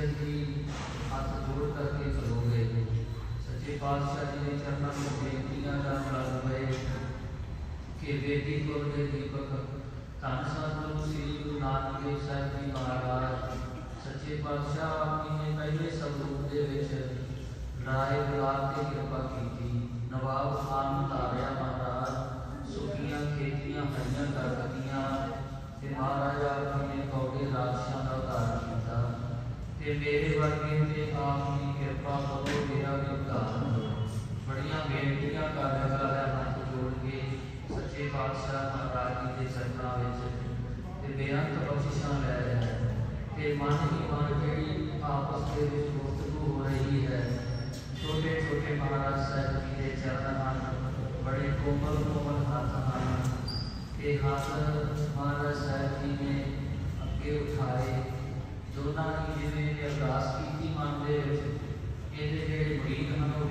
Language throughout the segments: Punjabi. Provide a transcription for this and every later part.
ਸਿਰ ਦੀ ਹੱਥ ਜੋੜ ਕਰਕੇ ਖਲੋਗੇ ਸੱਚੇ ਪਾਤਸ਼ਾਹ ਜੀ ਦੇ ਚਰਨਾਂ ਵਿੱਚ ਬੇਨਤੀਆਂ ਕਰਨ ਲੱਗ ਪਏ ਕਿ ਬੇਦੀ ਗੁਰ ਦੇ ਦੀਪਕ, ਧੰਨ ਸਤਿਗੁਰੂ ਸ੍ਰੀ ਗੁਰੂ ਨਾਨਕ ਦੇਵ ਸਾਹਿਬ ਜੀ ਮਹਾਰਾਜ, ਸੱਚੇ ਪਾਤਸ਼ਾਹ ਆਪਣੀ ਨੇ ਪਹਿਲੇ ਬੜੀਆਂ ਬੇਨਤੀਆਂ ਕਰ ਰਿਹਾ ਹੱਥ ਜੋੜ ਕੇ ਸੱਚੇ ਪਾਤਸ਼ਾਹ ਮਹਾਰਾਜ ਜੀ ਦੇ ਚਰਨਾਂ ਵਿੱਚ ਤੇ ਬੇਅੰਤ ਬਖਸ਼ਿਸ਼ਾਂ ਲੈ ਰਿਹਾ ਹੈ ਤੇ ਮਨ ਹੀ ਮਨ ਜਿਹੜੀ ਆਪਸ ਦੇ ਵਿੱਚ ਗੁਫ਼ਤਗੂ ਹੋ ਰਹੀ ਹੈ ਛੋਟੇ ਛੋਟੇ ਮਹਾਰਾਜ ਸਾਹਿਬ ਜੀ ਦੇ ਚਰਨ ਹਨ ਬੜੇ ਕੋਮਲ ਕੋਮਲ ਹੱਥ ਹਨ ਤੇ ਹੱਥ ਮਹਾਰਾਜ ਸਾਹਿਬ ਜੀ ਨੇ ਅੱਗੇ ਉਠਾਏ। ਦੋਨਾਂ ਨੇ ਜਿਵੇਂ ਅਰਦਾਸ ਕੀਤੀ ਮਨ ਦੇ ਵਿੱਚ, ਇਹਦੇ ਜਿਹੜੇ ਮੁਰੀਦ ਹਨ ਉਹ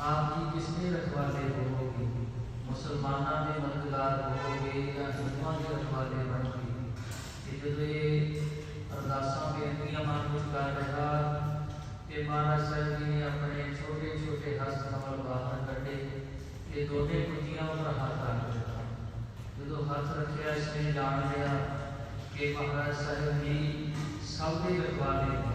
آپ کی کس رکھوالے مسلمانہ مددگار گے یا ہندوؤں کے رکھوالے بن گے کہ جب یہ کے کر کہ مہاراج صاحب جی نے اپنے چھوٹے چھوٹے ہست حمل باہر کٹے یہ دونوں کتیاں ہاتھ رکھ جب ہاتھ رکھا اس نے جان لیا کہ مہاراج صاحب جی سب کے رکھوالے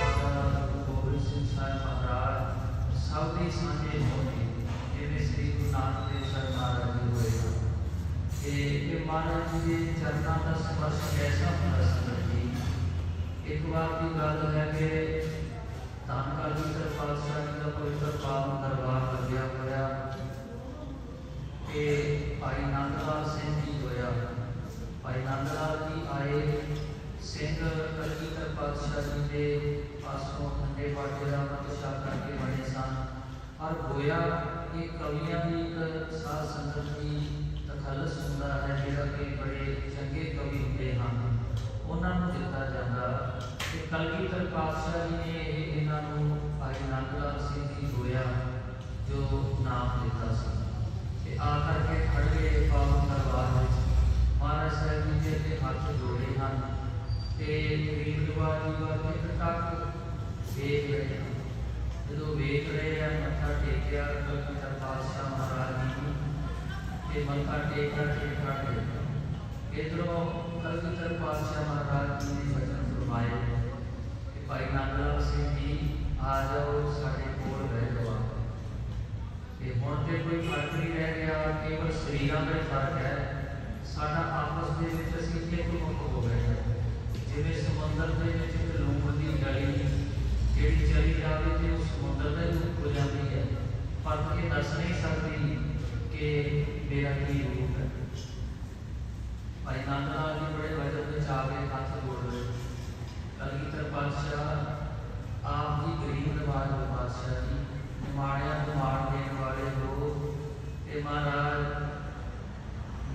ਦੇ ਚਰਨਾਂ ਦਾ ਸਪਰਸ਼ ਕੈਸਾ ਹੁੰਦਾ ਸੰਗਤ ਜੀ ਇੱਕ ਵਾਰ ਦੀ ਗੱਲ ਹੈ ਕਿ ਧੰਨ ਕਾਲੀ ਸਰ ਪਾਤਸ਼ਾਹ ਜੀ ਦਾ ਪਵਿੱਤਰ ਪਾਵਨ ਦਰਬਾਰ ਲੱਗਿਆ ਹੋਇਆ ਕਿ ਭਾਈ ਨੰਦ ਸਿੰਘ ਜੀ ਹੋਇਆ। ਭਾਈ ਨੰਦ ਜੀ ਆਏ, ਸਿੰਘ ਕਲਗੀਧਰ ਪਾਤਸ਼ਾਹ ਜੀ ਦੇ ਪਾਸੋਂ ਠੰਡੇ ਬਾਟੇ ਦਾ ਮਤਸ਼ਾ ਕਰਕੇ ਬਣੇ ਸਨ। ਔਰ ਹੋਇਆ ਇਹ ਕਵੀਆਂ ਦੀ ਇੱਕ ਸਾਧ ਸੰਗਤ ਦੀ ਤਖੱਲਸ ਹੁੰਦਾ ਹੈ, ਜਿਹੜਾ ਕਿ ਬੜੇ ਚੰਗੇ ਕਵੀ ਹੁੰਦੇ ਹਨ। ਉਹਨਾਂ ਨੂੰ ਦਿੱਤਾ ਜਾਂਦਾ। ਕਿ ਕਲਗੀਧਰ ਪਾਤਸ਼ਾਹ ਜੀ ਨੇ ਇਹਨਾਂ ਨੂੰ ਭਾਈ ਨੰਦ ਲਾਲ ਸਿੰਘ ਜੀ ਹੋਇਆ ਜੋ ਨਾਮ ਦਿੱਤਾ ਸੀ। ਤੇ ਆ ਕਰਕੇ ਖੜੇ ਪਾਵਨ ਦਰਬਾਰ ਵਿੱਚ। ਮਹਾਰਾਜ ਸਾਹਿਬ ਜੀ ਦੇ ਅੱਗੇ ਹੱਥ ਜੋੜੇ ਹਨ ਤੇ ਗਰੀਬ ਦੁਆਰ ਜੀ ਇੱਕ ਟੱਕ ਵੇਖ ਰਹੇ ਹਨ। ਜਦੋਂ ਵੇਖ ਰਹੇ ਹਨ ਮੱਥਾ ਟੇਕਿਆ ਕਲਗੀਧਰ ਪਾਤਸ਼ਾਹ ਮਹਾਰਾਜ کہ مکہ ٹیکا ٹیکا ٹیکا پیدرو کلکتر پاسے مہاراج جی نے وچن فرمائے کہ بھائی نانگلا سے بھی آ جاؤ سارے رہ جاؤ کہ ہوں کوئی فرق نہیں رہ گیا کیول سریروں میں فرق ہے۔ ساڈا آپس دے وچ اسی ایک مک ہو گئے ہیں۔ سمندر دے وچ ایک لومڑ دی گلی جڑی چلی جاوے اس سمندر دے اوپر جاندی ہے۔ پر یہ دس نہیں سکتی کہ میرا ہی روپ ہے۔ اور نانا کے بڑے وجہ میں چاہے ہاتھ بول رہے کل کی طرف بادشاہ، آپ کی غریب نواز بادشاہ جی۔ ماریا کو مار دینے والے لوگ۔ اے مہاراج،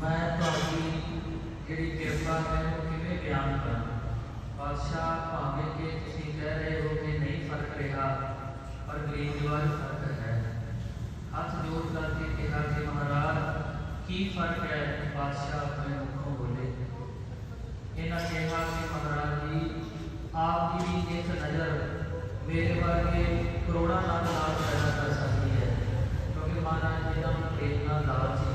میں تاری جی کرپا ہے، وہ کھے بیان کر بادشاہ پاوے کہ تھی کہہ رہے ہو کہ نہیں فرق رہا، پر غریب نواز فرق ہے۔ ہاتھ جوڑ کر کے کی فرق ہے بادشاہ اپنے مکھوں بولے یہ کہ کی جی آپ کی بھی ایک نظر میرے پر کے کروڑا نام لاکھ پیدا کر سکتی ہے کیونکہ مہاراج میرا اتنا لالچ